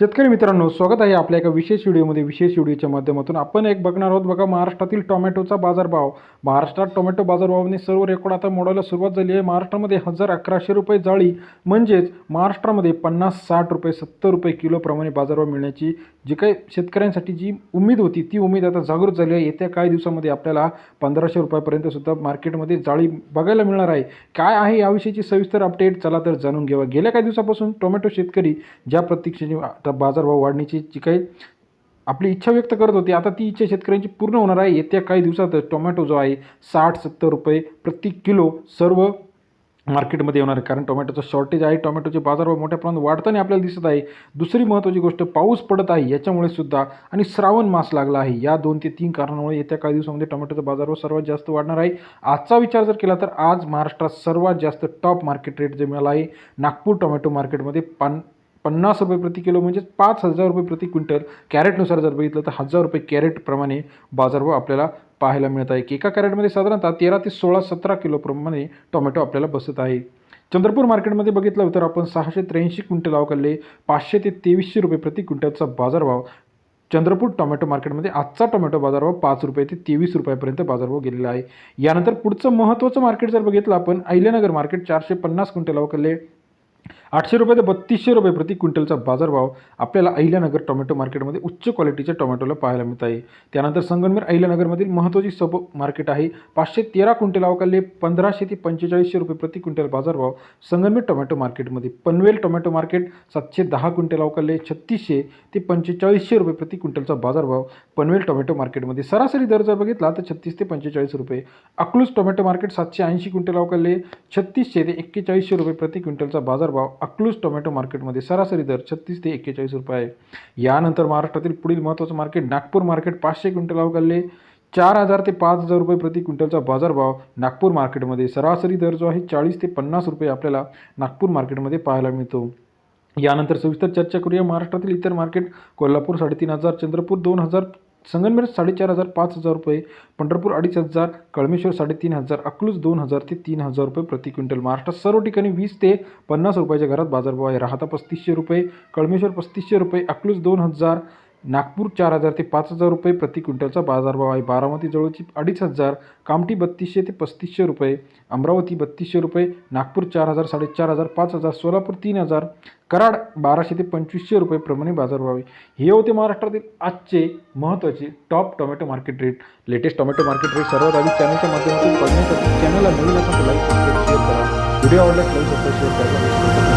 शेतकरी मित्रांनो स्वागत आहे आपल्या एका विशेष व्हिडिओमध्ये. विशेष व्हिडिओच्या माध्यमातून आपण एक बघणार आहोत बघा महाराष्ट्रातील टोमॅटोचा बाजारभाव. महाराष्ट्रात टोमॅटो बाजारभावाने सर्व रेकॉर्ड आता मोडायला सुरुवात झाली आहे. महाराष्ट्रामध्ये हजार अकराशे रुपये जाळी म्हणजेच महाराष्ट्रामध्ये पन्नास साठ रुपये सत्तर रुपये किलोप्रमाणे बाजारभाव मिळण्याची जी काही शेतकऱ्यांसाठी जी उमेद होती ती उमेद आता जागृत झाली आहे. येत्या काही दिवसामध्ये आपल्याला पंधराशे रुपयापर्यंत सुद्धा मार्केटमध्ये जाळी बघायला मिळणार आहे. काय आहे याविषयीची सविस्तर अपडेट चला तर जाणून घ्यावा गेल्या काही दिवसापासून टोमॅटो शेतकरी ज्या प्रतीक्षेने आता बाजारभाव वाढण्याची जी काही आपली इच्छा व्यक्त करत होती आता ती इच्छा शेतकऱ्यांची पूर्ण होणार आहे. येत्या काही दिवसातच टोमॅटो जो आहे साठ सत्तर रुपये प्रति किलो सर्व मार्केटमध्ये येणार आहे. कारण टोमॅटोचं शॉर्टेज आहे. टोमॅटोचे बाजारभाव मोठ्या प्रमाणात वाढताना आपल्याला दिसत आहे. दुसरी महत्त्वाची गोष्ट पाऊस पडत आहे याच्यामुळे सुद्धा आणि श्रावण मास लागला आहे. या दोन ते तीन कारणामुळे येत्या काही दिवसामध्ये टोमॅटोचा बाजारभाव सर्वात जास्त वाढणार आहे. आजचा विचार जर केला तर आज महाराष्ट्रात सर्वात जास्त टॉप मार्केट रेट जे मिळाला आहे नागपूर टोमॅटो मार्केटमध्ये पान पन्नास रुपये प्रति किलो म्हणजेच पाच हजार रुपये प्रति क्विंटल. कॅरेटनुसार जर बघितलं तर हजार रुपये कॅरेटप्रमाणे बाजारभाव आपल्याला पाहायला मिळत आहे. की एका कॅरेटमध्ये साधारणतः तेरा ते सोळा सतरा किलोप्रमाणे टोमॅटो आपल्याला बसत आहे. चंद्रपूर मार्केटमध्ये बघितलं तर आपण सहाशे त्र्याऐंशी क्विंटल अवकालले पाचशे ते तेवीसशे रुपये प्रति क्विंटलचा बाजारभाव. चंद्रपूर टोमॅटो मार्केटमध्ये आजचा टोमॅटो बाजारभाव पाच रुपये ते तेवीस रुपयापर्यंत बाजारभाव गेलेला आहे. यानंतर पुढचं महत्त्वाचं मार्केट जर बघितलं आपण अहिल्यानगर मार्केट चारशे पन्नास क्विंटल अवकालले आठशे रुपये ते बत्तीसशे रुपये प्रति क्विंटलचा बाजारभाव आपल्याला अहिल्यानगर टोमॅटो मार्केटमध्ये उच्च क्वालिटीच्या टोमॅटोला पाहायला मिळत आहे. त्यानंतर संगमनेर अहिल्यानगरमधील महत्त्वाची सब मार्केट आहे. पाचशे तेरा क्विंटल अवकाले पंधराशे ते पंचेचाळीसशे रुपये प्रति क्विंटल बाजारभाव संगमनेर टोमॅटो मार्केटमध्ये. पनवेल टोमॅटो मार्केट सातशे दहा क्विंटल अवकाले छत्तीसशे ते पंचेचाळीसशे रुपये प्रति क्विंटलचा बाजारभाव पनवेल टोमॅटो मार्केटमध्ये. सरासरी दर जर बघितला तर छत्तीस ते पंचेचाळीस रुपये. अकलूज टोमॅटो मार्केट सातशे ऐंशी क्विंटल अवकाले छत्तीसशे ते एक्केचाळीसशे रुपये प्रति क्विंटलचा बाजारभाव अकलूज टोमॅटो मार्केटमध्ये सरासरी दर छत्तीस ते एक्केचाळीस रुपये आहे. यानंतर महाराष्ट्रातील पुढील महत्त्वाचं मार्केट नागपूर मार्केट पाचशे क्विंटल अवकालले चार हजार ते पाच हजार रुपये प्रति क्विंटलचा बाजारभाव नागपूर मार्केटमध्ये सरासरी दर जो आहे चाळीस ते पन्नास रुपये आपल्याला नागपूर मार्केटमध्ये पाहायला मिळतो. यानंतर सविस्तर चर्चा करूया. महाराष्ट्रातील इतर मार्केट कोल्हापूर साडेतीन हजार चंद्रपूर दोन हजार संगमनेर साडेचार हजार पाच हजार रुपये पंढरपूर अडीच हजार कळमेश्वर साडेतीन हजार अकलूज दोन हजार ते तीन हजार रुपये प्रति क्विंटल. महाराष्ट्रात सर्व ठिकाणी वीस ते पन्नास रुपयाच्या घरात बाजारभाव आहे. राहता पस्तीसशे रुपये कळमेश्वर पस्तीसशे रुपये अकलूज दोन हजार नागपूर चार हजार ते पाच हजार रुपये प्रति क्विंटलचा बाजारभाव आहे. बारामती जवळची अडीच हजार कामठी बत्तीसशे ते पस्तीसशे रुपये अमरावती बत्तीसशे रुपये नागपूर चार हजार साडेचार हजार पाच हजार सोलापूर तीन हजार कराड बाराशे ते पंचवीसशे रुपये प्रमाणे बाजारभाव आहे. हे होते महाराष्ट्रातील आजचे महत्त्वाचे top tomato market rate latest tomato market rate सर्वात आधी चॅनलच्या माध्यमातून बघण्यासाठी चॅनलला नवीन असं लाईक शेअर करा. व्हिडिओ आवडल्यास लाईक शेअर करा.